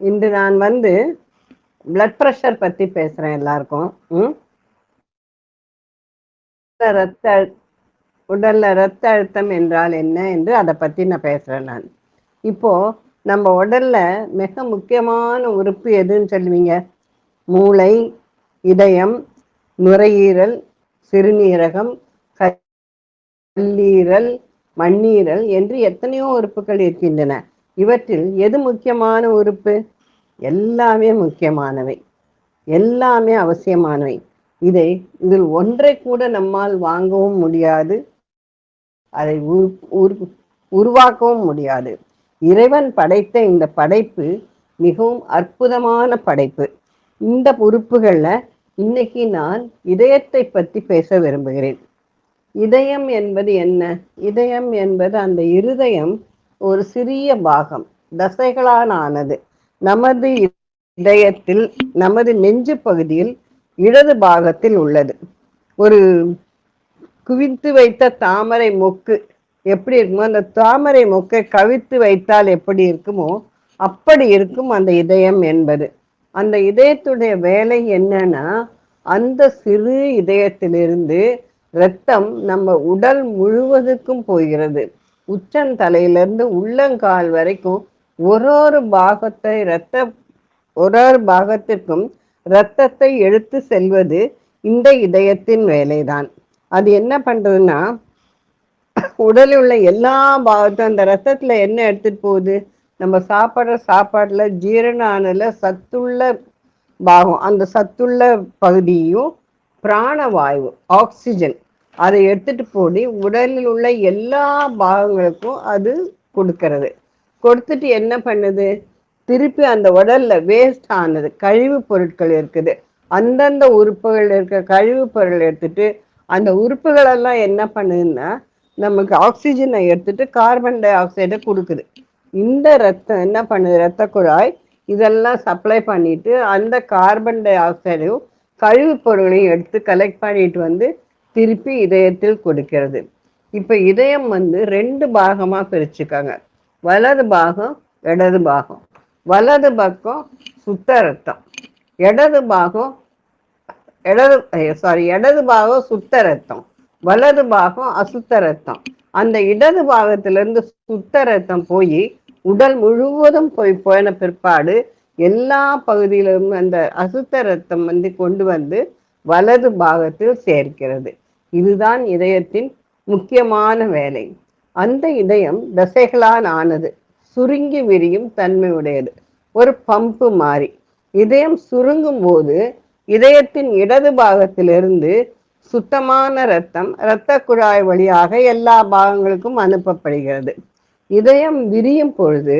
இன்று நான் வந்து பிளட் ப்ரெஷர் பத்தி பேசுறேன் எல்லாருக்கும். ம்? ரத்த அழு- உடல்ல ரத்த அழுத்தம் என்றால் என்ன என்று அதை பத்தி நான் பேசுறேன் நான். இப்போ நம்ம உடல்ல மிக முக்கியமான உறுப்பு எதுன்னு சொல்லுவீங்க? மூளை இதயம் நுரையீரல் சிறுநீரகம் கல்லீரல் மண்ணீரல் என்று எத்தனையோ உறுப்புகள் இருக்கின்றன. இவற்றில் எது முக்கியமான உறுப்பு? எல்லாமே முக்கியமானவை. எல்லாமே அவசியமானவை. இதை இதில் ஒன்றை கூட நம்மால் வாங்கவும் முடியாது. அதை உரு- உருவாக்கவும் முடியாது. இறைவன் படைத்த இந்த படைப்பு மிகவும் அற்புதமான படைப்பு. இந்த உறுப்புகளில் இன்னைக்கு நான் இதயத்தை பற்றி பேச விரும்புகிறேன். இதயம் என்பது என்ன? இதயம் என்பது அந்த இருதயம் ஒரு சிறிய பாகம் தசைகளால் ஆனது நமது இதயத்தில் நமது நெஞ்சு பகுதியில் இடது பாகத்தில் உள்ளது. ஒரு குவித்து வைத்த தாமரை மொக்கு எப்படி இருக்குமோ அந்த தாமரை மொக்கை கவித்து வைத்தால் எப்படி இருக்குமோ அப்படி இருக்கும் அந்த இதயம் என்பது. அந்த இதயத்துடைய வேலை என்னன்னா அந்த சிறு இதயத்திலிருந்து இரத்தம் நம்ம உடல் முழுவதுக்கும் போகிறது. உச்சந்தலையிலிருந்து உள்ளங்கால் வரைக்கும் ஒரு ஒரு பாகத்தை இரத்த ஒரு ஒரு பாகத்திற்கும் இரத்தத்தை எடுத்து செல்வது இந்த இதயத்தின் வேலைதான். அது என்ன பண்றதுன்னா உடலில் உள்ள எல்லா பாகத்தும் அந்த ரத்தத்துல என்ன எடுத்துட்டு போகுது? நம்ம சாப்பிட்ற சாப்பாடுல ஜீரணம் சத்துள்ள பாகம் அந்த சத்துள்ள பகுதியும் பிராணவாயு ஆக்சிஜன். அதை எடுத்துட்டு போய் உடலில் உள்ள எல்லா பாகங்களுக்கும் அது கொடுக்கறது. கொடுத்துட்டு என்ன பண்ணுது? திருப்பி அந்த உடல்ல வேஸ்ட் ஆனது கழிவு பொருட்கள் இருக்குது. அந்தந்த உறுப்புகள் இருக்கிற கழிவு பொருள் எடுத்துட்டு அந்த உறுப்புகளெல்லாம் என்ன பண்ணுதுன்னா நமக்கு ஆக்சிஜனை எடுத்துட்டு கார்பன் டை ஆக்சைடை கொடுக்குது. இந்த ரத்தம் என்ன பண்ணுது? ரத்த குழாய் இதெல்லாம் சப்ளை பண்ணிட்டு அந்த கார்பன் டை ஆக்சைடையும் கழிவு பொருளையும் எடுத்து கலெக்ட் பண்ணிட்டு வந்து திருப்பி இதயத்தில் கொடுக்கிறது. இப்ப இதயம் வந்து ரெண்டு பாகமா பிரிச்சுக்காங்க. வலது பாகம் இடது பாகம். வலது பக்கம் சுத்த ரத்தம். இடது பாகம் இடது சாரி இடது பாகம் சுத்த ரத்தம். வலது பாகம் அசுத்த ரத்தம். அந்த இடது பாகத்திலிருந்து சுத்த ரத்தம் போய் உடல் முழுவதும் போய் போன பிற்பாடு எல்லா பகுதியிலும் அந்த அசுத்த ரத்தம் வந்து கொண்டு வந்து வலது பாகத்தில் சேர்க்கிறது. இதுதான் இதயத்தின் முக்கியமான வேலை. அந்த இதயம் தசைகளால் ஆனது. சுருங்கி விரியும் தன்மை உடையது. ஒரு பம்பு மாதிரி இதயம் சுருங்கும் போது இதயத்தின் இடது பாகத்திலிருந்து சுத்தமான இரத்தம் இரத்த குழாய் வழியாக எல்லா பாகங்களுக்கும் அனுப்பப்படுகிறது. இதயம் விரியும் பொழுது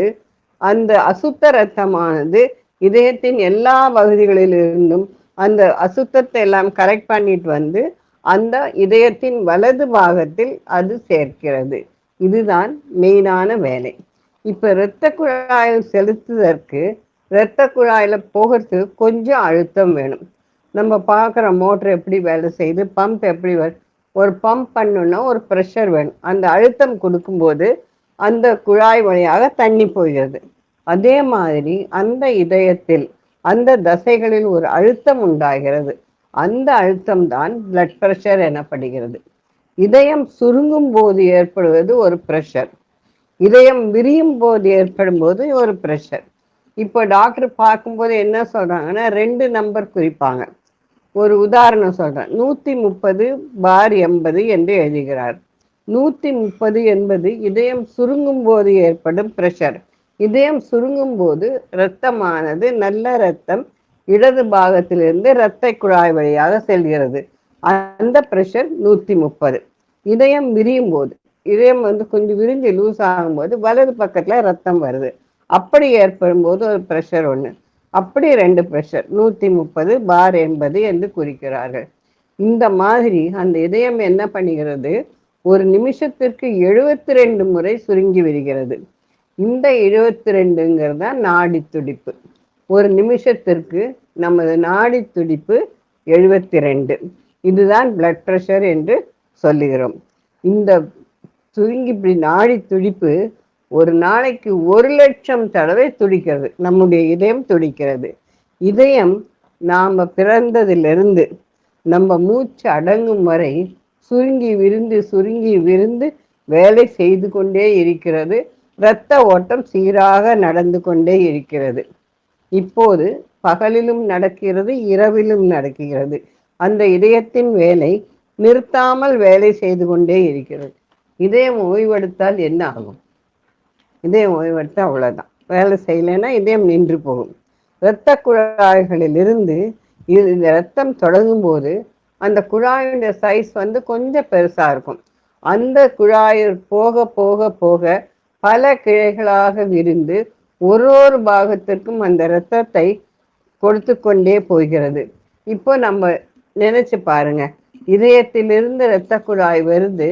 அந்த அசுத்த இரத்தமானது இதயத்தின் எல்லா பகுதிகளிலிருந்தும் அந்த அசுத்தத்தை எல்லாம் கரெக்ட் பண்ணிட்டு வந்து அந்த இதயத்தின் வலது பாகத்தில் அது சேர்க்கிறது. இதுதான் மெயினான வேலை. இப்போ இரத்த குழாயில் செலுத்துவதற்கு இரத்த குழாயில் போகிறதுக்கு கொஞ்சம் அழுத்தம் வேணும். நம்ம பார்க்குற மோட்டர் எப்படி வேலை செய்யுது பம்ப் எப்படி வே- ஒரு பம்ப் பண்ணுன்னா ஒரு ப்ரெஷர் வேணும். அந்த அழுத்தம் கொடுக்கும்போது அந்த குழாய் வழியாக தண்ணி போகிறது. அதே மாதிரி அந்த இதயத்தில் அந்த தசைகளில் ஒரு அழுத்தம் உண்டாகிறது. அந்த அழுத்தம் தான் பிளட் பிரஷர் எனப்படுகிறது. இதயம் சுருங்கும் போது ஏற்படுவது ஒரு பிரஷர் இதயம் விரியும் போது ஏற்படும் போது ஒரு பிரஷர் இப்போ டாக்டர் பார்க்கும்போது என்ன சொல்றாங்கன்னா ரெண்டு நம்பர் குறிப்பாங்க. ஒரு உதாரணம் சொல்றேன். நூத்தி முப்பது பார் எண்பது என்று எழுதுகிறார். நூத்தி முப்பது என்பது இதயம் சுருங்கும் போது ஏற்படும் பிரஷர் இதயம் சுருங்கும் போது இரத்தமானது நல்ல இரத்தம் இடது பாகத்திலிருந்து இரத்த குழாய் வழியாக செல்கிறது. அந்த பிரஷர் நூத்தி முப்பது. இதயம் விரியும் போது இதயம் வந்து கொஞ்சம் விரிஞ்சு லூஸ் ஆகும்போது வலது பக்கத்துல ரத்தம் வருது. அப்படி ஏற்படும் போது ஒரு பிரஷர் ஒன்று அப்படி ரெண்டு பிரஷர் நூத்தி முப்பது பார் எண்பது என்று குறிக்கிறார்கள். இந்த மாதிரி அந்த இதயம் என்ன பண்ணுகிறது? ஒரு நிமிஷத்திற்கு எழுபத்தி ரெண்டு முறை சுருங்கி விடுகிறது. இந்த எழுபத்தி ரெண்டுங்கிறது தான் நாடி துடிப்பு. ஒரு நிமிஷத்திற்கு நமது நாடி துடிப்பு எழுபத்தி ரெண்டு இதுதான் பிளட் ப்ரெஷர் என்று சொல்லுகிறோம். இந்த சுருங்கி இப்படி நாடி துடிப்பு ஒரு நாளைக்கு ஒரு லட்சம் தடவை துடிக்கிறது. நம்முடைய இதயம் துடிக்கிறது. இதயம் நாம் பிறந்ததிலிருந்து நம்ம மூச்சு அடங்கும் வரை சுருங்கி விருந்து சுருங்கி விருந்து வேலை செய்து கொண்டே இருக்கிறது. இரத்த ஓட்டம் சீராக நடந்து கொண்டே இருக்கிறது. இப்போது பகலிலும் நடக்கிறது இரவிலும் நடக்கிறது. அந்த இதயத்தின் வேலை நிறுத்தாமல் வேலை செய்து கொண்டே இருக்கிறது. இதயம் ஓய்வெடுத்தால் என்ன ஆகும்? இதயம் ஓய்வெடுத்தால் அவ்வளோதான் வேலை செய்யலைன்னா இதயம் நின்று போகும். இரத்த குழாய்களிலிருந்து இது இந்த ரத்தம் தொடங்கும் போது அந்த குழாயினுடைய சைஸ் வந்து கொஞ்சம் பெருசாக இருக்கும். அந்த குழாயில் போக போக போக பல கிளைகளாக விரிந்து ஒரு ஒரு பாகத்திற்கும் அந்த இரத்தத்தை கொடுத்து கொண்டே போகிறது. இப்போ நம்ம நினைச்சு பாருங்க. இதயத்திலிருந்து இரத்த குழாய் வருது.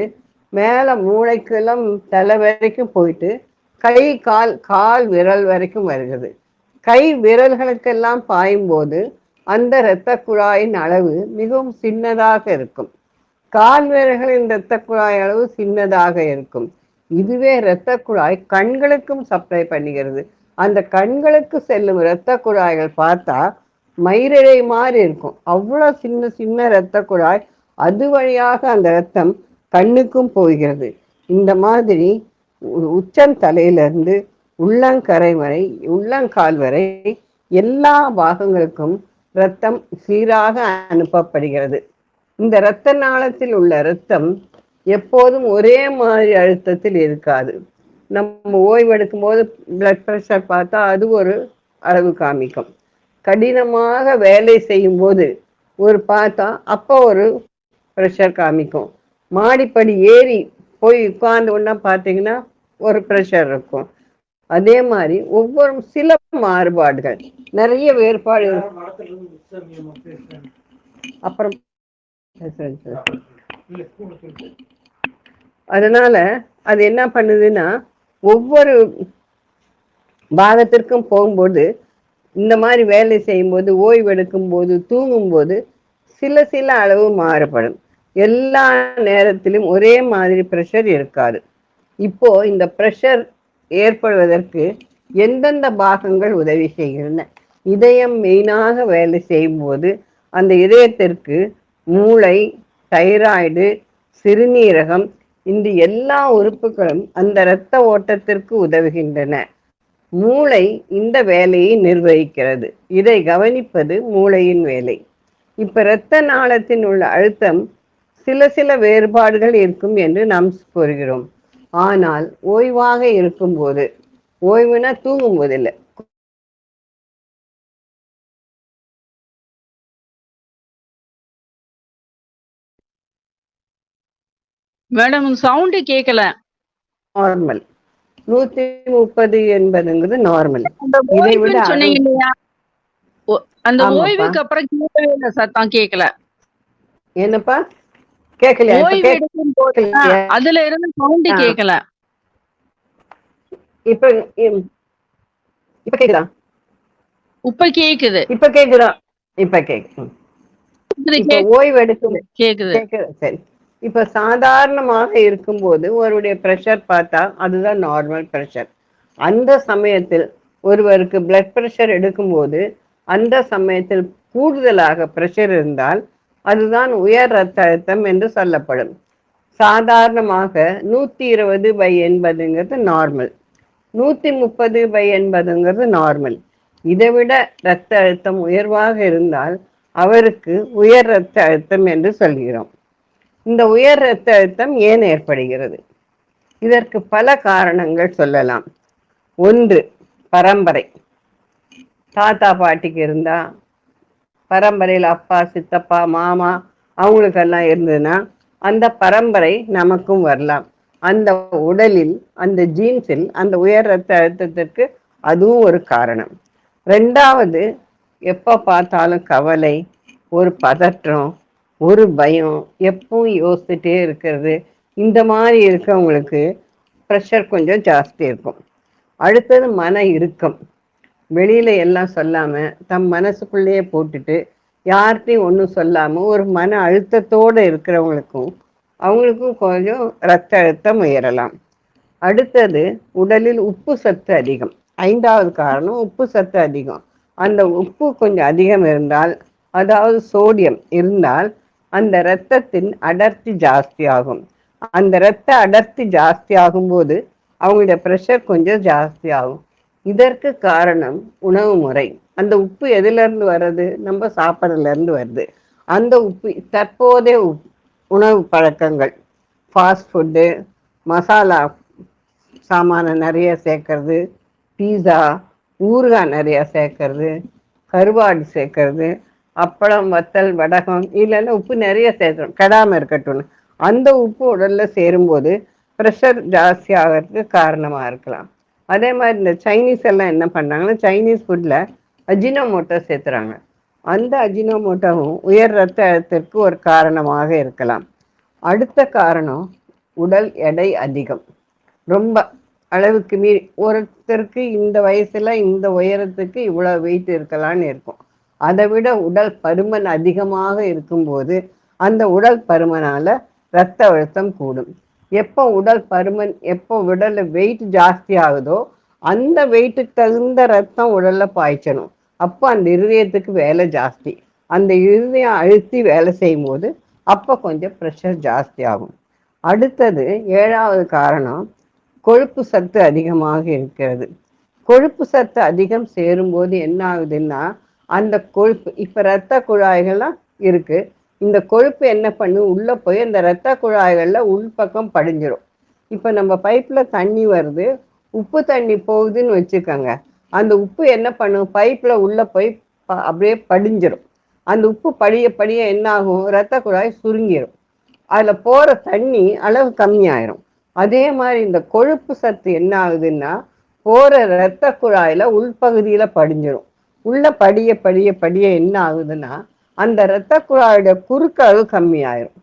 மேல மூளைக்கெல்லாம் தலை வரைக்கும் போயிட்டு கை கால் கால் விரல் வரைக்கும் வருகிறது. கை விரல்களுக்கெல்லாம் பாயும் போது அந்த இரத்த குழாயின் அளவு மிகவும் சின்னதாக இருக்கும். கால் விரல்களின் இரத்த குழாய் அளவு சின்னதாக இருக்கும். இதுவே இரத்த குழாய் கண்களுக்கும் சப்ளை பண்ணுகிறது. அந்த கண்களுக்கு செல்லும் இரத்த குழாய்கள் பார்த்தா மயிரிழை மாதிரி இருக்கும். அவ்வளோ சின்ன சின்ன இரத்த குழாய் அது வழியாக அந்த ரத்தம் கண்ணுக்கும் போகிறது. இந்த மாதிரி உச்சந்தலையிலிருந்து உள்ளங்கரை வரை உள்ளங்கால் வரை எல்லா பாகங்களுக்கும் இரத்தம் சீராக அனுப்பப்படுகிறது. இந்த இரத்த நாளத்தில் உள்ள இரத்தம் எப்போதும் ஒரே மாதிரி அழுத்தத்தில் இருக்காது. நம்ம ஓய்வெடுக்கும் போது பிளட் ப்ரெஷர் பார்த்தா அது ஒரு அளவு காமிக்கும். கடினமாக வேலை செய்யும் போது ஒரு பார்த்தா அப்போ ஒரு ப்ரெஷர் காமிக்கும். மாடிப்படி ஏறி போய் உட்கார்ந்து ஒன்றா பார்த்தீங்கன்னா ஒரு ப்ரெஷர் இருக்கும். அதே மாதிரி ஒவ்வொரு சில மாறுபாடுகள். நிறைய வேறுபாடு அப்புறம் அதனால அது என்ன பண்ணுதுன்னா ஒவ்வொரு பாகத்திற்கும் போகும்போது இந்த மாதிரி வேலை செய்யும்போது ஓய்வெடுக்கும் போது தூங்கும்போது சில சில அளவு மாறுபடும். எல்லா நேரத்திலும் ஒரே மாதிரி ப்ரெஷர் இருக்காது. இப்போ இந்த ப்ரெஷர் ஏற்படுவதற்கு எந்தெந்த பாகங்கள் உதவி செய்கின்றன? இதயம் மெயினாக வேலை செய்யும்போது அந்த இதயத்திற்கு மூளை தைராய்டு சிறுநீரகம் இந்த எல்லா உறுப்புகளும் அந்த இரத்த ஓட்டத்திற்கு உதவுகின்றன. மூளை இந்த வேலையை நிர்வகிக்கிறது. இதை கவனிப்பது மூளையின் வேலை. இப்ப இரத்த நாளத்தின் உள்ள அழுத்தம் சில சில வேறுபாடுகள் இருக்கும் என்று நாம் கூறுகிறோம். ஆனால் ஓய்வாக இருக்கும்போது ஓய்வுனா தூங்கும் மேடம் சவுண்ட் கேட்கல நார்மல் நூத்தி முப்பது என்பதுங்கிறது நார்மல் இதை விட அந்த. ஓய்வுக்கு அப்புறம் கேட்கவே இல்லை சத்தம் கேட்கல என்னப்பா? கேட்கலையா? அதுல இருந்து சவுண்ட். கேட்கல இப்ப இப்ப கேக்குதா? இப்ப கேக்குது. இப்ப கேக்குதா? இப்ப கேக்கு இது இப்ப ஓய்வு எடுக்கும் கேக்குது. கேக்குது. சரி. இப்ப சாதாரணமாக இருக்கும்போது ஒருவருடைய ப்ரெஷர் பார்த்தா அதுதான் நார்மல் ப்ரெஷர் அந்த சமயத்தில் ஒருவருக்கு பிளட் ப்ரெஷர் எடுக்கும்போது அந்த சமயத்தில் கூடுதலாக ப்ரெஷர் இருந்தால் அதுதான் உயர் ரத்த அழுத்தம் என்று சொல்லப்படும். சாதாரணமாக நூற்றி இருபது பை எண்பதுங்கிறது நார்மல் நூற்றி முப்பது பை எண்பதுங்கிறது நார்மல் இதை விட இரத்த அழுத்தம் உயர்வாக இருந்தால் அவருக்கு உயர் இரத்த அழுத்தம் என்று சொல்கிறோம். இந்த உயர் இரத்த அழுத்தம் ஏன் ஏற்படுகிறது? இதற்கு பல காரணங்கள் சொல்லலாம். ஒன்று பரம்பரை. தாத்தா பாட்டிக்கு இருந்தா பரம்பரையில் அப்பா சித்தப்பா மாமா அவங்களுக்கெல்லாம் இருந்ததுன்னா அந்த பரம்பரை நமக்கும் வரலாம். அந்த உடலில் அந்த ஜீன்ஸில் அந்த உயர் ரத்த அழுத்தத்திற்கு அதுவும் ஒரு காரணம். ரெண்டாவது எப்போ பார்த்தாலும் கவலை ஒரு பதற்றம் ஒரு பயம் எப்பவும் யோசிச்சுட்டே இருக்கிறது. இந்த மாதிரி இருக்கவங்களுக்கு ப்ரெஷர் கொஞ்சம் ஜாஸ்தி இருக்கும். அடுத்தது மன இறுக்கம். வெளியில எல்லாம் சொல்லாம தம் மனசுக்குள்ளேயே போட்டுட்டு யார்கிட்டையும் ஒன்றும் சொல்லாமல் ஒரு மன அழுத்தத்தோட இருக்கிறவங்களுக்கும் அவங்களுக்கும் கொஞ்சம் ரத்த அழுத்தம் உயரலாம். அடுத்தது உடலில் உப்பு சத்து அதிகம். ஐந்தாவது காரணம் உப்பு சத்து அதிகம். அந்த உப்பு கொஞ்சம் அதிகம் இருந்தால் அதாவது சோடியம் இருந்தால் அந்த இரத்தத்தின் அடர்த்தி ஜாஸ்தியாகும். அந்த இரத்த அடர்த்தி ஜாஸ்தி ஆகும்போது அவங்களுடைய ப்ரெஷர் கொஞ்சம் ஜாஸ்தி ஆகும் இதற்கு காரணம் உணவு முறை. அந்த உப்பு எதுலேருந்து வர்றது? நம்ம சாப்பிட்றதுலேருந்து வருது. அந்த உப்பு தற்போதைய உப்- உணவு பழக்கங்கள். ஃபாஸ்ட் ஃபுட்டு மசாலா சாமானை நிறைய சேர்க்கறது பீஸா ஊறுகாய் நிறையா சேர்க்கறது கருவாடு சேர்க்கறது அப்பளம் வத்தல் வடகம் இல்லைன்னா உப்பு நிறைய சேர்த்துறோம் கெடாமல் இருக்கட்டும்னு. அந்த உப்பு உடலில் சேரும்போது ப்ரெஷர் ஜாஸ்தி ஆகிறதுக்கு காரணமாக இருக்கலாம். அதே மாதிரி இந்த சைனீஸ் எல்லாம் என்ன பண்ணாங்கன்னா சைனீஸ் ஃபுட்டில் அஜினோமோட்டோ சேர்த்துறாங்க. அந்த அஜினோமோட்டோவும் உயர் ரத்த அழுத்தத்திற்கு ஒரு காரணமாக இருக்கலாம். அடுத்த காரணம் உடல் எடை அதிகம். ரொம்ப அளவுக்கு மீறி ஒருத்தருக்கு இந்த வயசுல இந்த உயரத்துக்கு இவ்வளோ வெயிட் இருக்கலான்னு இருக்கும். அதை விட உடல் பருமன் அதிகமாக இருக்கும்போது அந்த உடல் பருமனால ரத்த அழுத்தம் கூடும். எப்போ உடல் பருமன் எப்போ உடல்ல வெயிட் ஜாஸ்தி ஆகுதோ அந்த வெயிட்டுக்கு தகுந்த ரத்தம் உடல்ல பாய்ச்சணும். அப்போ அந்த இருதயத்துக்கு வேலை ஜாஸ்தி. அந்த இருதயம் அழுத்தி வேலை செய்யும் போது அப்போ கொஞ்சம் ப்ரெஷர் ஜாஸ்தி ஆகும். அடுத்தது ஏழாவது காரணம் கொழுப்பு சத்து அதிகமாக இருக்கிறது. கொழுப்பு சத்து அதிகம் சேரும்போது என்ன ஆகுதுன்னா அந்த கொழுப்பு இப்போ இரத்த குழாய்கள்லாம் இருக்குது இந்த கொழுப்பு என்ன பண்ணும்? உள்ளே போய் அந்த இரத்த குழாய்களில் உள்பக்கம் படிஞ்சிடும் இப்போ நம்ம பைப்பில் தண்ணி வருது. உப்பு தண்ணி போகுதுன்னு வச்சுக்கோங்க. அந்த உப்பு என்ன பண்ணும்? பைப்பில் உள்ளே போய் ப- அப்படியே படிஞ்சிடும் அந்த உப்பு படிய படிய என்ன ஆகும் இரத்த குழாய் சுருங்கிடும் அதில் போகிற தண்ணி அளவு கம்மியாயிரும். அதே மாதிரி இந்த கொழுப்பு சத்து என்ன ஆகுதுன்னா போகிற இரத்த குழாயில் உள்பகுதியில் படிஞ்சிடும் உள்ள படிய படிய படிய என்ன ஆகுதுன்னா அந்த இரத்த குழாயோட குறுக்களவு அளவு கம்மியாயிரும்.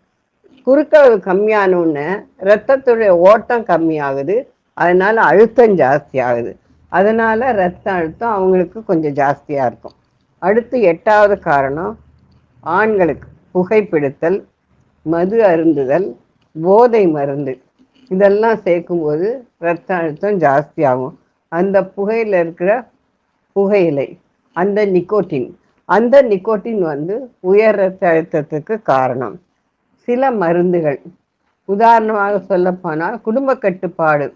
குறுக்களவு கம்மியான உடனே ரத்தத்துடைய ஓட்டம் கம்மியாகுது. அதனால அழுத்தம் ஜாஸ்தி ஆகுது அதனால ரத்த அழுத்தம் அவங்களுக்கு கொஞ்சம் ஜாஸ்தியா இருக்கும். அடுத்து எட்டாவது காரணம் ஆண்களுக்கு புகைப்பிடித்தல் மது அருந்துதல் போதை மருந்து. இதெல்லாம் சேர்க்கும்போது ரத்த அழுத்தம் ஜாஸ்தியாகும். அந்த புகையில் இருக்கிற புகையிலை அந்த நிக்கோட்டின் அந்த நிக்கோட்டின் வந்து உயர் ரத்த அழுத்தத்துக்கு காரணம். சில மருந்துகள். உதாரணமாக சொல்லப்போனால் குடும்ப கட்டுப்பாடு.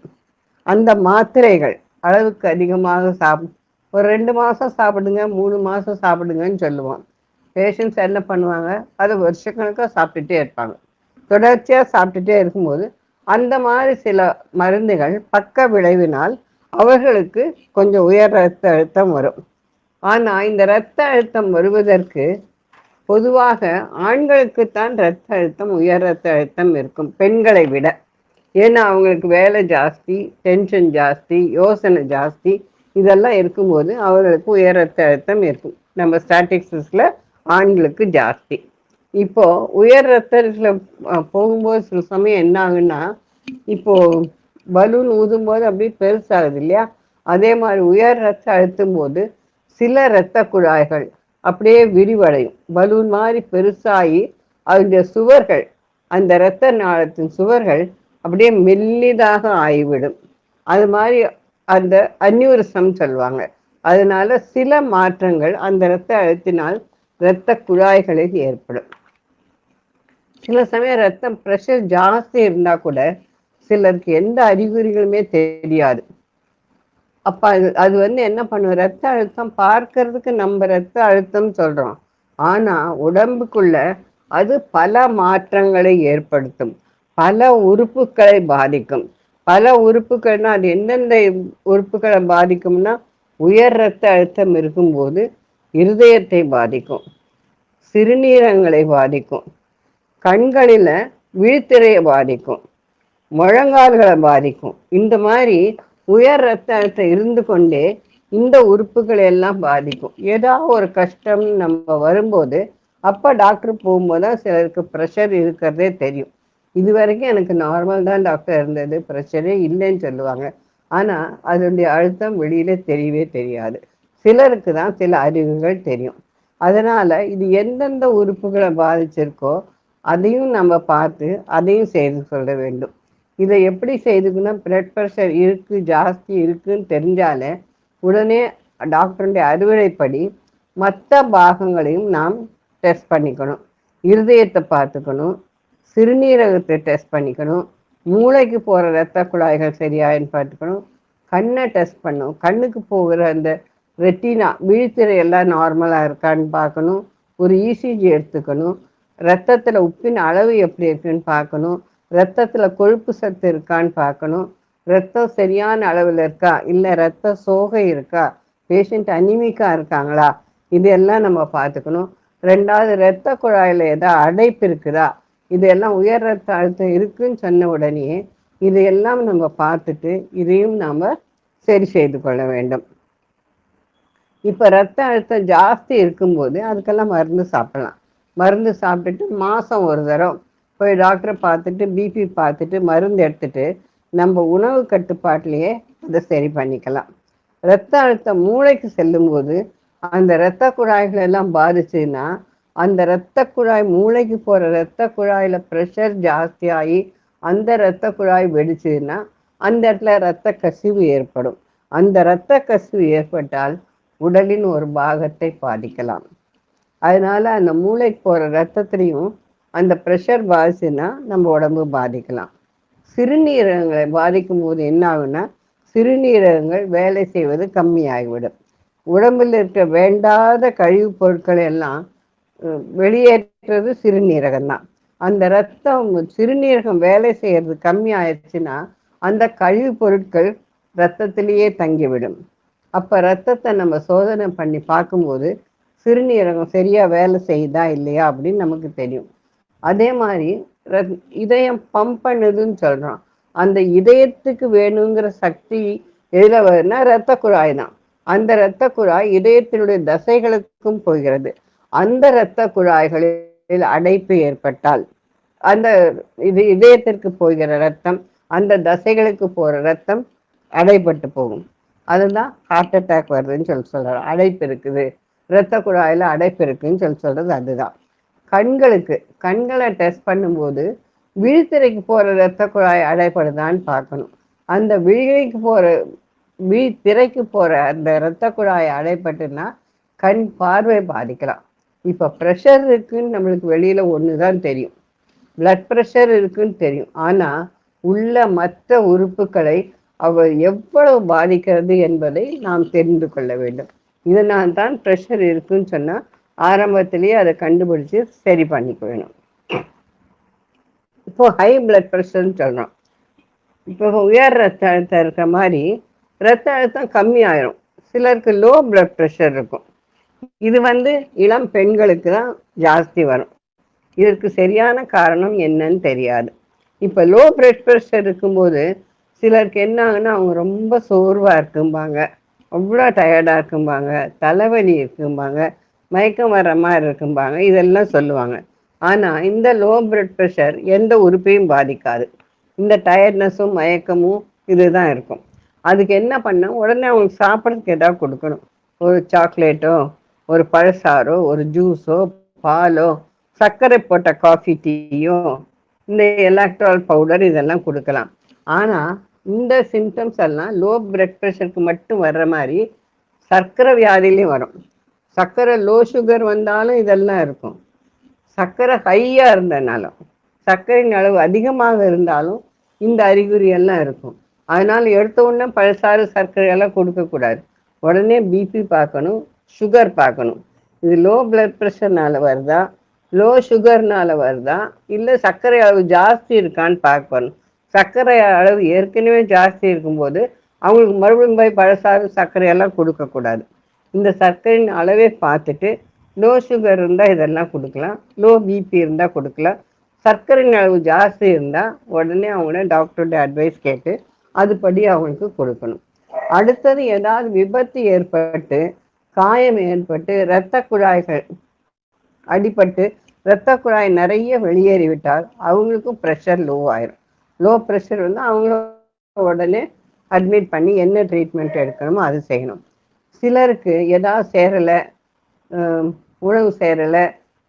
அந்த மாத்திரைகள் அளவுக்கு அதிகமாக சாப் ஒரு ரெண்டு மாதம் சாப்பிடுங்க மூணு மாதம் சாப்பிடுங்கன்னு சொல்லுவோம். பேஷண்ட்ஸ் என்ன பண்ணுவாங்க? அதை வருஷக்கணக்காக சாப்பிட்டுட்டே இருப்பாங்க. தொடர்ச்சியாக சாப்பிட்டுட்டே இருக்கும்போது அந்த மாதிரி சில மருந்துகள் பக்க விளைவினால் அவர்களுக்கு கொஞ்சம் உயர் ரத்த அழுத்தம் வரும். ஆனால் இந்த ரத்த அழுத்தம் வருவதற்கு பொதுவாக ஆண்களுக்குத்தான் ரத்த அழுத்தம் உயர் ரத்த அழுத்தம் இருக்கும் பெண்களை விட. ஏன்னா அவங்களுக்கு வேலை ஜாஸ்தி டென்ஷன் ஜாஸ்தி யோசனை ஜாஸ்தி இதெல்லாம் இருக்கும்போது அவர்களுக்கு உயர் ரத்த அழுத்தம் இருக்கும். நம்ம ஸ்டாட்டிஸ்டிக்ஸ்ல ஆண்களுக்கு ஜாஸ்தி. இப்போ உயர் ரத்தத்தில் போகும்போது சில சமயம் என்ன ஆகுன்னா இப்போ பலூன் ஊதும்போது அப்படியே பெருசாகுது இல்லையா? அதே மாதிரி உயர் ரத்த அழுத்தும் போது சில இரத்த குழாய்கள் அப்படியே விரிவடையும். பலூன் மாதிரி பெருசாகி அதனுடைய சுவர்கள் அந்த இரத்த நாளத்தின் சுவர்கள் அப்படியே மெல்லிதாக ஆகிவிடும். அது மாதிரி அந்த அந்யூரிசம் சொல்லுவாங்க. அதனால சில மாற்றங்கள் அந்த இரத்த அழுத்தினால் இரத்த குழாய்களில் ஏற்படும். சில சமயம் ரத்தம் ப்ரெஷர் ஜாஸ்தி இருந்தா கூட சிலருக்கு எந்த அறிகுறிகளுமே தெரியாது. அப்ப அது அது வந்து என்ன பண்ணும்? ரத்த அழுத்தம் பார்க்கறதுக்கு நம்ம ரத்த அழுத்தம் சொல்றோம். ஆனா உடம்புக்குள்ள அது பல மாற்றங்களை ஏற்படுத்தும். பல உறுப்புகளை பாதிக்கும். பல உறுப்புகள்னா அது எந்தெந்த உறுப்புகளை பாதிக்கும்னா உயர் ரத்த அழுத்தம் இருக்கும்போது இருதயத்தை பாதிக்கும். சிறுநீரங்களை பாதிக்கும். கண்களில விழித்திரையை பாதிக்கும். முழங்கால்களை பாதிக்கும். இந்த மாதிரி உயர் ரத்த அழுத்தம் இருந்து கொண்டே இந்த உறுப்புகளை எல்லாம் பாதிக்கும். ஏதாவது ஒரு கஷ்டம் நம்ம வரும்போது அப்போ டாக்டர் போகும்போது தான் சிலருக்கு ப்ரெஷர் இருக்கிறதே தெரியும். இது வரைக்கும் எனக்கு நார்மல் தான் டாக்டர் இருந்தது. ப்ரெஷரே இல்லைன்னு சொல்லுவாங்க. ஆனால் அதனுடைய அழுத்தம் வெளியில தெரியவே தெரியாது. சிலருக்கு தான் சில அறிகுறிகள் தெரியும். அதனால இது எந்தெந்த உறுப்புகளை பாதிச்சிருக்கோ அதையும் நம்ம பார்த்து அதையும் செய்து சொல்ல வேண்டும். இதை எப்படி செய்துக்கணும் பிளட் ப்ரெஷர் இருக்குது ஜாஸ்தி இருக்குன்னு தெரிஞ்சாலே உடனே டாக்டருடைய அறிவுரைப்படி மற்ற பாகங்களையும் நாம் டெஸ்ட் பண்ணிக்கணும். இருதயத்தை பார்த்துக்கணும் சிறுநீரகத்தை டெஸ்ட் பண்ணிக்கணும் மூளைக்கு போகிற இரத்த குழாய்கள் சரியாயின்னு பார்த்துக்கணும் கண்ணை டெஸ்ட் பண்ணணும் கண்ணுக்கு போகிற அந்த ரெட்டினா விழித்திரை எல்லாம் நார்மலாக இருக்கான்னு பார்க்கணும் ஒரு இசிஜி எடுத்துக்கணும் ரத்தத்தில் உப்பின் அளவு எப்படி இருக்குன்னு பார்க்கணும் ரத்தத்தில் கொழுப்பு சத்து இருக்கான்னு பார்க்கணும். ரத்தம் சரியான அளவில் இருக்கா? இல்லை ரத்த சோகை இருக்கா? பேஷண்ட் அனிமிக்காக இருக்காங்களா? இதெல்லாம் நம்ம பார்த்துக்கணும். ரெண்டாவது இரத்த குழாயில் ஏதாவது அடைப்பு இருக்குதா? இதெல்லாம் உயர் ரத்த அழுத்தம் இருக்குன்னு சொன்ன உடனே இதையெல்லாம் நம்ம பார்த்துட்டு இதையும் நாம் சரி செய்து கொள்ள வேண்டும். இப்போ ரத்த அழுத்தம் ஜாஸ்தி இருக்கும்போது அதுக்கெல்லாம் மருந்து சாப்பிடலாம். மருந்து சாப்பிட்டுட்டு மாதம் ஒரு தரம் போய் டாக்டரை பார்த்துட்டு பிபி பார்த்துட்டு மருந்து எடுத்துட்டு நம்ம உணவு கட்டுப்பாட்டிலேயே அதை சரி பண்ணிக்கலாம். ரத்த அழுத்தம் மூளைக்கு செல்லும்போது அந்த இரத்த குழாய்கள் எல்லாம் பாதிச்சுன்னா அந்த இரத்த குழாய் மூளைக்கு போகிற இரத்த குழாயில் ப்ரெஷர் ஜாஸ்தியாகி அந்த இரத்த குழாய் வெடிச்சுன்னா அந்த இடத்துல இரத்த கசிவு ஏற்படும். அந்த இரத்த கசிவு ஏற்பட்டால் உடலின் ஒரு பாகத்தை பாதிக்கலாம். அதனால அந்த மூளைக்கு போகிற ரத்தத்திலையும் அந்த ப்ரெஷர் பாதிச்சுன்னா நம்ம உடம்பு பாதிக்கலாம். சிறுநீரகங்களை பாதிக்கும் போது என்ன ஆகுன்னா சிறுநீரகங்கள் வேலை செய்வது கம்மியாகிவிடும். உடம்பில் இருக்க வேண்டாத கழிவுப் பொருட்களை எல்லாம் வெளியேற்றது சிறுநீரகம் தான் அந்த ரத்தம் சிறுநீரகம் வேலை செய்யறது கம்மி ஆயிடுச்சுன்னா அந்த கழிவுப் பொருட்கள் ரத்தத்திலேயே தங்கிவிடும். அப்போ ரத்தத்தை நம்ம சோதனை பண்ணி பார்க்கும்போது சிறுநீரகம் சரியாக வேலை செய்யுதா இல்லையா அப்படின்னு நமக்கு தெரியும். அதே மாதிரி ரத்- இதயம் பம்ப் பண்ணுதுன்னு சொல்கிறோம் அந்த இதயத்துக்கு வேணுங்கிற சக்தி எதுல வருதுன்னா இரத்த குழாய் தான். அந்த இரத்த குழாய் இதயத்தினுடைய தசைகளுக்கும் போகிறது. அந்த இரத்த குழாய்களில் அடைப்பு ஏற்பட்டால் அந்த இது இதயத்திற்கு போகிற ரத்தம் அந்த தசைகளுக்கு போற ரத்தம் அடைபட்டு போகும். அதுதான் ஹார்ட் அட்டாக் வருதுன்னு சொல்லி சொல்கிறார் அடைப்பு இருக்குது. இரத்த குழாயில அடைப்பு இருக்குன்னு சொல்லி சொல்றது அதுதான். கண்களுக்கு கண்களை டெஸ்ட் பண்ணும்போது விழித்திரைக்கு போற இரத்த குழாய் அடைப்படுதான்னு பார்க்கணும். அந்த விழிக்கு போற விழி திரைக்கு போற அந்த இரத்த குழாய் அடைப்பட்டுன்னா கண் பார்வை பாதிக்கலாம். இப்போ ப்ரெஷர் இருக்குன்னு நம்மளுக்கு வெளியில தான் தெரியும். பிளட் ப்ரெஷர் இருக்குன்னு தெரியும். ஆனா உள்ள மற்ற உறுப்புகளை அவள் எவ்வளவு பாதிக்கிறது என்பதை நாம் தெரிந்து கொள்ள வேண்டும். இதனால் தான் ப்ரெஷர் இருக்குன்னு சொன்னால் ஆரம்பத்திலேயே அதை கண்டுபிடிச்சு சரி பண்ணிக்க வேணும். இப்போ ஹை பிளட் ப்ரெஷர்னு சொல்றோம். இப்போ உயர் ரத்த அழுத்தம் இருக்கிற மாதிரி ரத்த அழுத்தம் கம்மியாயிரும். சிலருக்கு லோ பிளட் ப்ரெஷர் இருக்கும். இது வந்து இளம் பெண்களுக்கு தான் ஜாஸ்தி வரும். இதற்கு சரியான காரணம் என்னன்னு தெரியாது. இப்போ லோ பிளட் ப்ரெஷர் இருக்கும்போது சிலருக்கு என்ன ஆகுன்னா அவங்க ரொம்ப சோர்வாக இருக்கும்பாங்க. அவ்வளோ டயர்டாக இருக்கும்பாங்க. தலைவலி இருக்கும்பாங்க. மயக்கம் வர்ற மாதிரி இருக்கும்பாங்க. இதெல்லாம் சொல்லுவாங்க. ஆனால் இந்த லோ பிளட் ப்ரெஷர் எந்த உறுப்பையும் பாதிக்காது. இந்த டயர்ட்னஸும் மயக்கமும் இதுதான் இருக்கும். அதுக்கு என்ன பண்ண உடனே அவங்களுக்கு சாப்பிட்றதுக்கு ஏதாவது கொடுக்கணும். ஒரு சாக்லேட்டோ ஒரு பழசாரோ ஒரு ஜூஸோ பாலோ சர்க்கரை போட்ட காஃபி டீயோ இந்த எலக்ட்ரால் பவுடர் இதெல்லாம் கொடுக்கலாம். ஆனால் இந்த சிம்டம்ஸ் எல்லாம் லோ பிளட் ப்ரெஷருக்கு மட்டும் வர்ற மாதிரி சர்க்கரை வியாதிலையும் வரும். சர்க்கரை லோ சுகர் வந்தாலும் இதெல்லாம் இருக்கும். சர்க்கரை ஹையாக இருந்தனாலும் சர்க்கரையின் அளவு அதிகமாக இருந்தாலும் இந்த அறிகுறியெல்லாம் இருக்கும். அதனால் எடுத்த உடனே பழசாறு சர்க்கரையெல்லாம் கொடுக்கக்கூடாது உடனே பிபி பார்க்கணும் சுகர் பார்க்கணும். இது லோ பிளட் ப்ரெஷர்னால வருதா லோ சுகர்னால வருதா இல்லை சர்க்கரை அளவு ஜாஸ்தி இருக்கான்னு பார்க்கணும். சர்க்கரை அளவு ஏற்கனவே ஜாஸ்தி இருக்கும்போது அவங்களுக்கு மறுபடியும் போய் பழசாறு சர்க்கரையெல்லாம் கொடுக்கக்கூடாது இந்த சர்க்கரையின் அளவே பார்த்துட்டு லோ சுகர் இருந்தால் இதெல்லாம் கொடுக்கலாம். லோ பிபி இருந்தால் கொடுக்கலாம். சர்க்கரையின் அளவு ஜாஸ்தி இருந்தால் உடனே அவங்கள டாக்டருடைய அட்வைஸ் கேட்டு அதுபடி அவங்களுக்கு கொடுக்கணும். அடுத்தது ஏதாவது விபத்து ஏற்பட்டு காயம் ஏற்பட்டு இரத்த குழாய்கள் அடிபட்டு இரத்த குழாய் நிறைய வெளியேறிவிட்டால் அவங்களுக்கும் ப்ரெஷர் லோ ஆயிரும். லோ ப்ரெஷர் வந்து அவங்கள உடனே அட்மிட் பண்ணி என்ன ட்ரீட்மெண்ட் எடுக்கணுமோ அது செய்யணும். சிலருக்கு எதாவது சேரலை உணவு சேரலை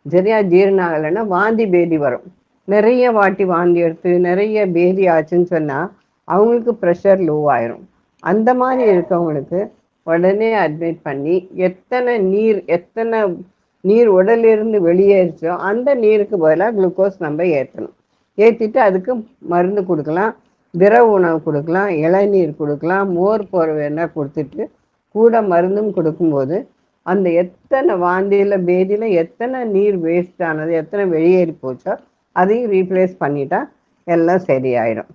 சரியா ஜீரணம் ஆகலைன்னா வாந்தி பேதி வரும். நிறைய வாட்டி வாந்தி எடுத்து நிறைய பேதி ஆச்சுன்னு சொன்னால் அவங்களுக்கு ப்ரெஷர் லோ ஆயிரும். அந்த மாதிரி இருக்கவங்களுக்கு உடனே அட்மிட் பண்ணி எத்தனை நீர் எத்தனை நீர் உடலிருந்து வெளியேறிச்சோ அந்த நீருக்கு பதிலாக குளுக்கோஸ் நம்ம ஏற்றணும் ஏற்றிட்டு அதுக்கு மருந்து கொடுக்கலாம் திரவ உணவு கொடுக்கலாம் இளநீர் கொடுக்கலாம் மோர் போர்வைன்னா கொடுத்துட்டு கூட மருந்தும் கொடுக்கும்போது அந்த எத்தனை வாந்தியில் பேதியில் எத்தனை நீர் வேஸ்ட் ஆனது எத்தனை வெளியேறி போச்சோ அதையும் ரீப்ளேஸ் பண்ணிட்டா எல்லாம் சரியாயிடும்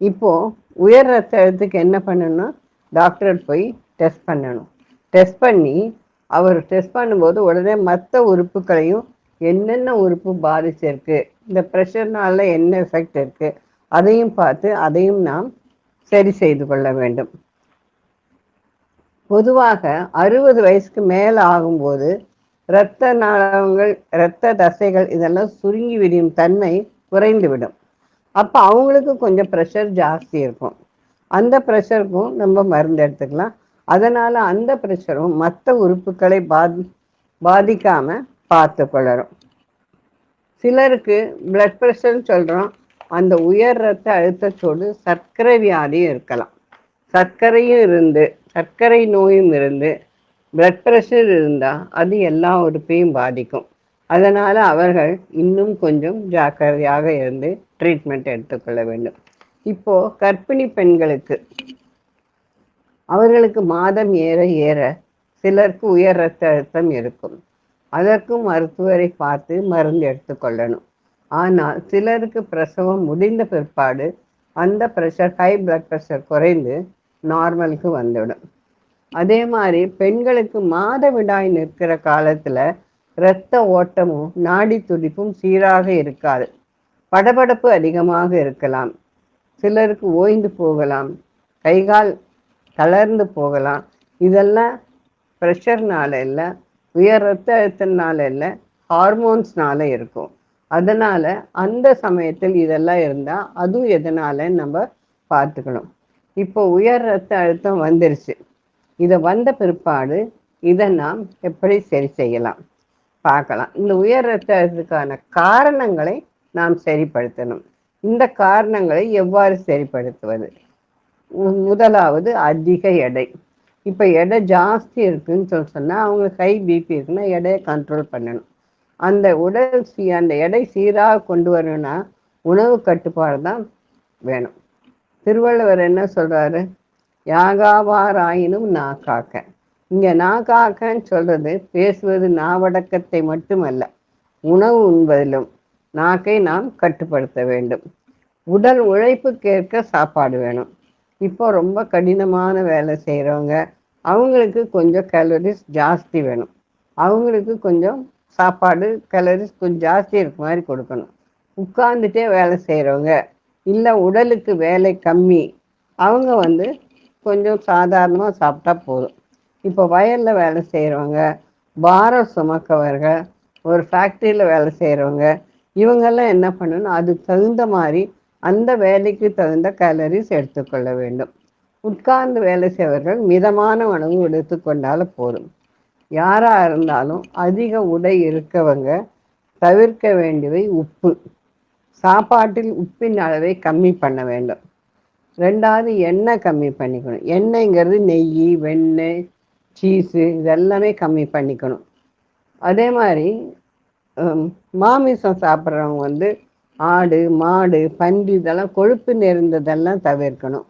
இப்போ உயர் ரத்த அழுத்தத்துக்கு என்ன பண்ணணும் டாக்டர் போய் டெஸ்ட் பண்ணணும். டெஸ்ட் பண்ணி அவர் டெஸ்ட் பண்ணும்போது உடனே மற்ற உறுப்புகளையும் என்னென்ன உறுப்பு பாதிச்சிருக்கு இந்த ப்ரெஷர்னால என்ன எஃபெக்ட் இருக்கு அதையும் பார்த்து அதையும் நாம் சரி செய்து கொள்ள வேண்டும். பொதுவாக அறுபது வயசுக்கு மேலே ஆகும்போது இரத்த நாளங்கள் இரத்த தசைகள் இதெல்லாம் சுருங்கி விடியும் தன்மை குறைந்து விடும் அப்போ அவங்களுக்கு கொஞ்சம் ப்ரெஷர் ஜாஸ்தி இருக்கும். அந்த ப்ரெஷருக்கும் நம்ம மருந்து எடுத்துக்கலாம். அதனால் அந்த ப்ரெஷரும் மற்ற உறுப்புகளை பாதி பாதிக்காமல் பார்த்து கொள்ளறோம் சிலருக்கு பிளட் ப்ரெஷர்னு சொல்கிறோம் அந்த உயர் ரத்த அழுத்தத்தோடு சர்க்கரை வியாதியும் இருக்கலாம். சர்க்கரையும் இருந்து சர்க்கரை நோயும் இருந்து பிளட் ப்ரெஷர் இருந்தால் அது எல்லா உறுப்பையும் பாதிக்கும். அதனால் அவர்கள் இன்னும் கொஞ்சம் ஜாக்கிரதையாக இருந்து ட்ரீட்மெண்ட் எடுத்துக்கொள்ள வேண்டும். இப்போ கர்ப்பிணி பெண்களுக்கு அவர்களுக்கு மாதம் ஏற ஏற சிலருக்கு உயர் ரத்த அழுத்தம் இருக்கும். அதற்கும் மருத்துவரை பார்த்து மருந்து எடுத்துக்கொள்ளணும் ஆனால் சிலருக்கு பிரசவம் முடிந்த பிற்பாடு அந்த ப்ரெஷர் ஹை பிளட் ப்ரெஷர் குறைந்து நார்மலுக்கு வந்துவிடும் அதே மாதிரி பெண்களுக்கு மாதவிடாய் நிற்கிற காலத்துல இரத்த ஓட்டமும் நாடி துடிப்பும் சீராக இருக்காது. படபடப்பு அதிகமாக இருக்கலாம். சிலருக்கு ஓய்ந்து போகலாம். கைகால் தளர்ந்து போகலாம். இதெல்லாம் ப்ரெஷர்னால இல்லை உயர் ரத்த அழுத்தனால இல்லை ஹார்மோன்ஸ்னால இருக்கும். அதனால அந்த சமயத்தில் இதெல்லாம் இருந்தால் அதுவும் எதனால நம்ம பார்த்துக்கணும். இப்போ உயர் ரத்த அழுத்தம் வந்துருச்சு. இதை வந்த பிற்பாடு இதை நாம் எப்படி சரி செய்யலாம்? பார்க்கலாம். இந்த உயர் ரத்த அழுத்தத்துக்கான காரணங்களை நாம் சரிப்படுத்தணும். இந்த காரணங்களை எவ்வாறு சரிப்படுத்துவது? முதலாவது அதிக எடை. இப்போ எடை ஜாஸ்தி இருக்குன்னு சொல்லி சொன்னால் அவங்க ஹை பிபி இருக்குன்னா எடையை கண்ட்ரோல் பண்ணணும். அந்த உடல் சீ அந்த எடை சீராக கொண்டு வரணும்னா உணவு கட்டுப்பாடு தான் வேணும். திருவள்ளுவர் என்ன சொல்றாரு? யாகாவாராயினும் நான் காக்க. இங்க நான் காக்கன்னு சொல்றது பேசுவது நாவடக்கத்தை மட்டுமல்ல உணவு உண்பதிலும் நாக்கை நாம் கட்டுப்படுத்த வேண்டும். உடல் உழைப்புக்கேற்க சாப்பாடு வேணும். இப்போ ரொம்ப கடினமான வேலை செய்கிறவங்க அவங்களுக்கு கொஞ்சம் கேலரிஸ் ஜாஸ்தி வேணும். அவங்களுக்கு கொஞ்சம் சாப்பாடு கேலரிஸ் கொஞ்சம் ஜாஸ்தி இருக்க மாதிரி கொடுக்கணும். உட்கார்ந்துட்டே வேலை செய்கிறவங்க இல்லை உடலுக்கு வேலை கம்மி. அவங்க வந்து கொஞ்சம் சாதாரணமாக சாப்பிட்டா போதும். இப்போ வயலில் வேலை செய்கிறவங்க பாரம் சுமக்கவர்கள் ஒரு ஃபேக்ட்ரியில் வேலை செய்கிறவங்க இவங்கெல்லாம் என்ன பண்ணணும்? அதுக்கு தகுந்த மாதிரி அந்த வேலைக்கு தகுந்த கேலரிஸ் எடுத்துக்கொள்ள வேண்டும். உட்கார்ந்து வேலை செய்வர்கள் மிதமான உணவு எடுத்துக்கொண்டால் போதும். யாராக இருந்தாலும் அதிக உடை இருக்கவங்க தவிர்க்க வேண்டியவை உப்பு. சாப்பாட்டில் உப்பின் அளவை கம்மி பண்ண வேண்டும். ரெண்டாவது எண்ணெய் கம்மி பண்ணிக்கணும். எண்ணெய்ங்கிறது நெய் வெண்ணெய் சீஸு இதெல்லாமே கம்மி பண்ணிக்கணும். அதே மாதிரி மாமிசம் சாப்பிட்றவங்க வந்து ஆடு மாடு பன்றி இதெல்லாம் கொழுப்பு நிறைந்ததெல்லாம் தவிர்க்கணும்.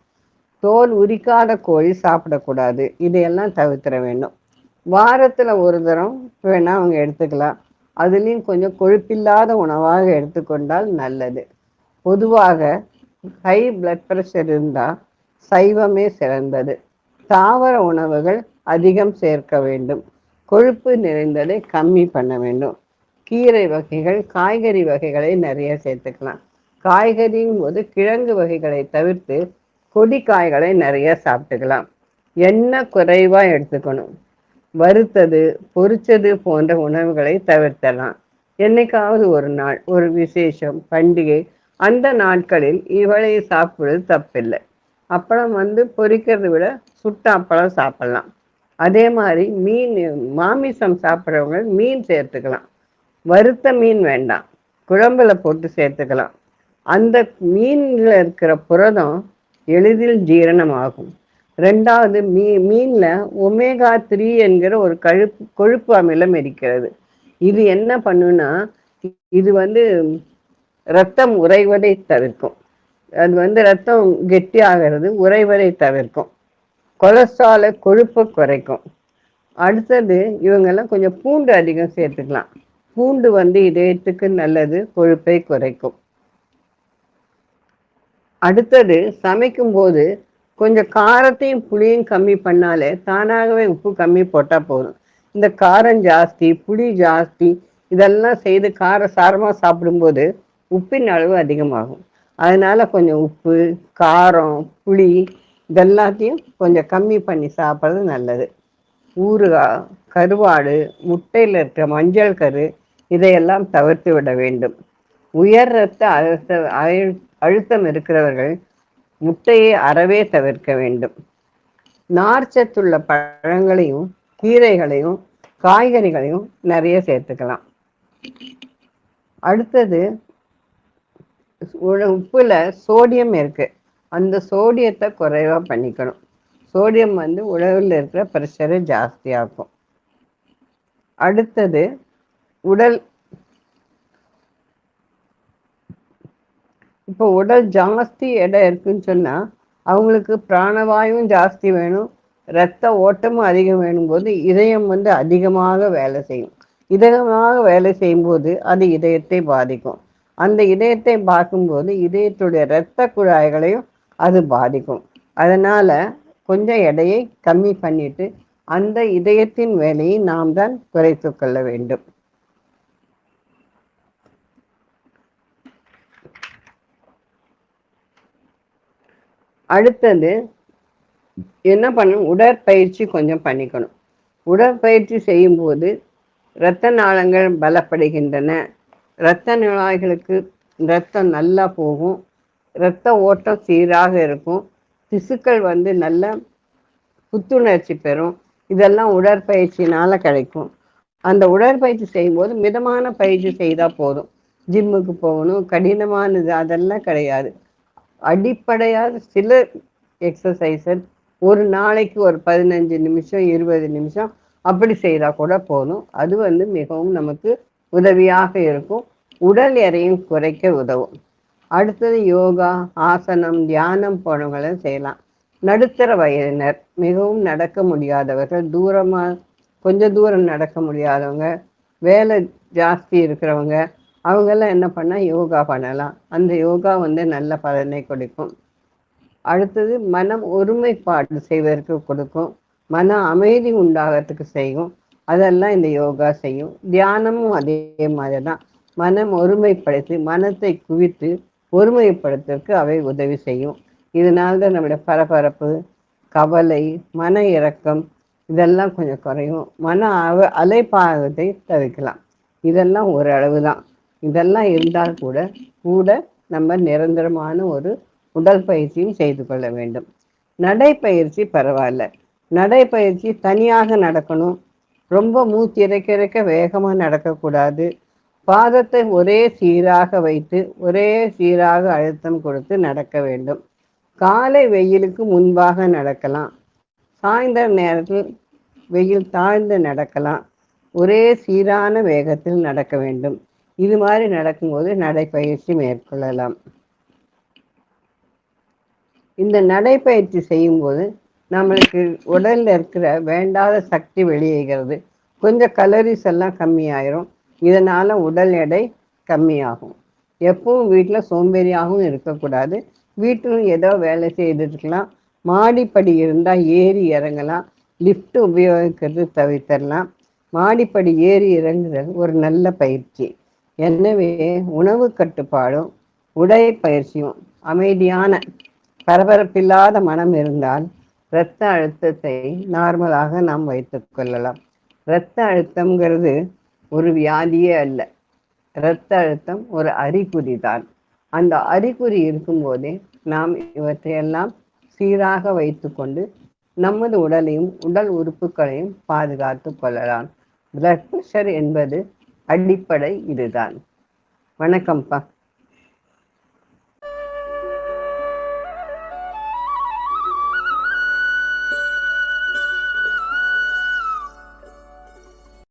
தோல் உரிக்காத கோழி சாப்பிடக்கூடாது. இதையெல்லாம் தவிர்த்திட வேண்டும். வாரத்தில் ஒரு தரம் வேணால் அவங்க எடுத்துக்கலாம். அதுலேயும் கொஞ்சம் கொழுப்பில்லாத உணவாக எடுத்துக்கொண்டால் நல்லது. பொதுவாக ஹை பிளட் ப்ரெஷர் இருந்தால் சைவமே சிறந்தது. தாவர உணவுகள் அதிகம் சேர்க்க வேண்டும். கொழுப்பு நிறைந்ததை கம்மி பண்ண வேண்டும். கீரை வகைகள் காய்கறி வகைகளை நிறைய சேர்த்துக்கலாம். காய்கறியும் போது கிழங்கு வகைகளை தவிர்த்து கொடி காய்களை நிறைய சாப்பிட்டுக்கலாம். எண்ணெய் குறைவா எடுத்துக்கணும். வறுத்தது பொரிச்சது போன்ற உணவுகளை தவிர்த்தலாம். என்னைக்காவது ஒரு நாள் ஒரு விசேஷம் பண்டிகை அந்த நாட்களில் இவளை சாப்பிடுவது தப்பில்லை. அப்பளம் வந்து பொரிக்கிறத விட சுட்ட அப்பளம் சாப்பிடலாம். அதே மாதிரி மீன் மாமிசம் சாப்பிட்றவங்க மீன் சேர்த்துக்கலாம். வறுத்த மீன் வேண்டாம். குழம்புல போட்டு சேர்த்துக்கலாம். அந்த மீன்ல இருக்கிற புரதம் எளிதில் ஜீரணமாகும். ரெண்டாவது மீ மீன்ல ஒமேகா த்ரீ என்கிற ஒரு கழுப்பு கொழுப்பு அமிலம் இருக்கிறது. இது என்ன பண்ணுன்னா இது வந்து ரத்தம் உறைவதை தவிர்க்கும். அது வந்து ரத்தம் கெட்டி ஆகிறது உறைவதை தவிர்க்கும். கொலஸ்ட்ராலை கொழுப்பை குறைக்கும். அடுத்தது இவங்கெல்லாம் கொஞ்சம் பூண்டு அதிகம் சேர்த்துக்கலாம். பூண்டு வந்து இதயத்துக்கு நல்லது கொழுப்பை குறைக்கும். அடுத்தது சமைக்கும்போது கொஞ்சம் காரத்தையும் புளியும் கம்மி பண்ணாலே தானாகவே உப்பு கம்மி போட்டால் போதும். இந்த காரம் ஜாஸ்தி புளி ஜாஸ்தி இதெல்லாம் செய்து கார சாரமாக சாப்பிடும்போது உப்பின் அளவு அதிகமாகும். அதனால கொஞ்சம் உப்பு காரம் புளி இதெல்லாத்தையும் கொஞ்சம் கம்மி பண்ணி சாப்பிட்றது நல்லது. ஊறுகாய் கருவாடு முட்டையில் இருக்கிற மஞ்சள் கரு இதையெல்லாம் தவிர்த்து விட வேண்டும். உயர் ரத்த அழுத்த அழு- அழுத்தம் இருக்கிறவர்கள் முட்டையை அறவே தவிர்க்க வேண்டும். நார்ச்சத்துள்ள பழங்களையும் கீரைகளையும் காய்கறிகளையும் நிறைய சேர்த்துக்கலாம். அடுத்தது உப்புல சோடியம் இருக்கு. அந்த சோடியத்தை குறைவா பண்ணிக்கணும். சோடியம் வந்து உடலில் இருக்கிற பிரஷரை ஜாஸ்தியாக்கும். அடுத்தது உடல் இப்போ உடல் ஜாஸ்தி எடை இருக்குன்னு சொன்னா அவங்களுக்கு பிராணவாயும் ஜாஸ்தி வேணும் ரத்த ஓட்டமும் அதிகம் வேணும் போது இதயம் வந்து அதிகமாக வேலை செய்யும். இதயமாக வேலை செய்யும்போது அது இதயத்தை பாதிக்கும். அந்த இதயத்தை பார்க்கும்போது இதயத்துடைய இரத்த குழாய்களையும் அது பாதிக்கும். அதனால கொஞ்சம் எடையை கம்மி பண்ணிட்டு அந்த இதயத்தின் வேலையை நாம் தான் குறைத்து கொள்ள வேண்டும். அடுத்தது என்ன பண்ணணும்? உடற்பயிற்சி கொஞ்சம் பண்ணிக்கணும். உடற்பயிற்சி செய்யும்போது இரத்த நாளங்கள் பலப்படுகின்றன. இரத்த நாளங்களுக்கு இரத்தம் நல்லா போகும். இரத்த ஓட்டம் சீராக இருக்கும். திசுக்கள் வந்து நல்ல புத்துணர்ச்சி பெறும். இதெல்லாம் உடற்பயிற்சினால் கிடைக்கும். அந்த உடற்பயிற்சி செய்யும்போது மிதமான பயிற்சி செய்தால் போதும். ஜிம்முக்கு போகணும். கடினமானது அதெல்லாம் கிடையாது. அடிப்படையாக சில எக்ஸசைஸை ஒரு நாளைக்கு ஒரு பதினஞ்சு நிமிஷம் இருபது நிமிஷம் அப்படி செய்தால் கூட போதும். அது வந்து மிகவும் நமக்கு உதவியாக இருக்கும். உடல் எடையும் குறைக்க உதவும். அடுத்தது யோகா ஆசனம் தியானம் போனவங்களை செய்யலாம். நடுத்தர வயதினர் மிகவும் நடக்க முடியாதவர்கள் தூரமாக கொஞ்சம் தூரம் நடக்க முடியாதவங்க வேலை ஜாஸ்தி இருக்கிறவங்க அவங்கெல்லாம் என்ன பண்ணால் யோகா பண்ணலாம். அந்த யோகா வந்து நல்ல பலனை கொடுக்கும். அடுத்தது மனம் ஒருமைப்பாடு செய்வதற்கு கொடுக்கும். மன அமைதி உண்டாகிறதுக்கு செய்யும். அதெல்லாம் இந்த யோகா செய்யும். தியானமும் அதே மாதிரி தான் மனம் ஒருமைப்படுத்தி மனத்தை குவித்து ஒருமைப்படுத்துறதுக்கு அவை உதவி செய்யும். இதனால தான் நம்முடைய பரபரப்பு கவலை மன இறக்கம் இதெல்லாம் கொஞ்சம் குறையும். மன அவ அலைப்பாகத்தை தவிர்க்கலாம். இதெல்லாம் ஒரு அளவு தான் இதெல்லாம் இருந்தால் கூட கூட நம்ம நிரந்தரமான ஒரு உடல் பயிற்சியும் செய்து கொள்ள வேண்டும். நடைப்பயிற்சி பரவாயில்ல. நடைப்பயிற்சி தனியாக நடக்கணும். ரொம்ப மூச்சு இறைக்க இறக்க வேகமாக நடக்கக்கூடாது. பாதத்தை ஒரே சீராக வைத்து ஒரே சீராக அழுத்தம் கொடுத்து நடக்க வேண்டும். காலை வெயிலுக்கு முன்பாக நடக்கலாம். சாயந்தர நேரத்தில் வெயில் தாழ்ந்து நடக்கலாம். ஒரே சீரான வேகத்தில் நடக்க வேண்டும். இது மாதிரி நடக்கும்போது நடைப்பயிற்சி மேற்கொள்ளலாம். இந்த நடைப்பயிற்சி செய்யும்போது நம்மளுக்கு உடலில் இருக்கிற வேண்டாத சக்தி வெளியேகிறது. கொஞ்சம் கலரிஸ் எல்லாம் கம்மியாயிரும். இதனால உடல் எடை கம்மியாகும். எப்பவும் வீட்டில் சோம்பேறியாகவும் இருக்கக்கூடாது. வீட்டிலும் ஏதோ வேலை செய்துருக்கலாம் மாடிப்படி இருந்தால் ஏறி இறங்கலாம். லிஃப்ட் உபயோகிக்கிறது தவிர்த்தரலாம் மாடிப்படி ஏறி இறங்குதல் ஒரு நல்ல பயிற்சி. எனவே உணவு கட்டுப்பாடும் உடற்பயிற்சியும் அமைதியான பரபரப்பில்லாத மனம் இருந்தால் இரத்த அழுத்தத்தை நார்மலாக நாம் வைத்துக்கொள்ளலாம் இரத்த அழுத்தம்ங்கிறது ஒரு வியாதியே அல்ல. இரத்த அழுத்தம் ஒரு அறிகுறி தான். அந்த அறிகுறி இருக்கும்போதே நாம் இவற்றையெல்லாம் சீராக வைத்துக்கொண்டு நமது உடலையும் உடல் உறுப்புகளையும் பாதுகாத்து கொள்ளலாம். பிளட் ப்ரெஷர் என்பது அடிப்படை இதுதான். வணக்கம்ப்பா.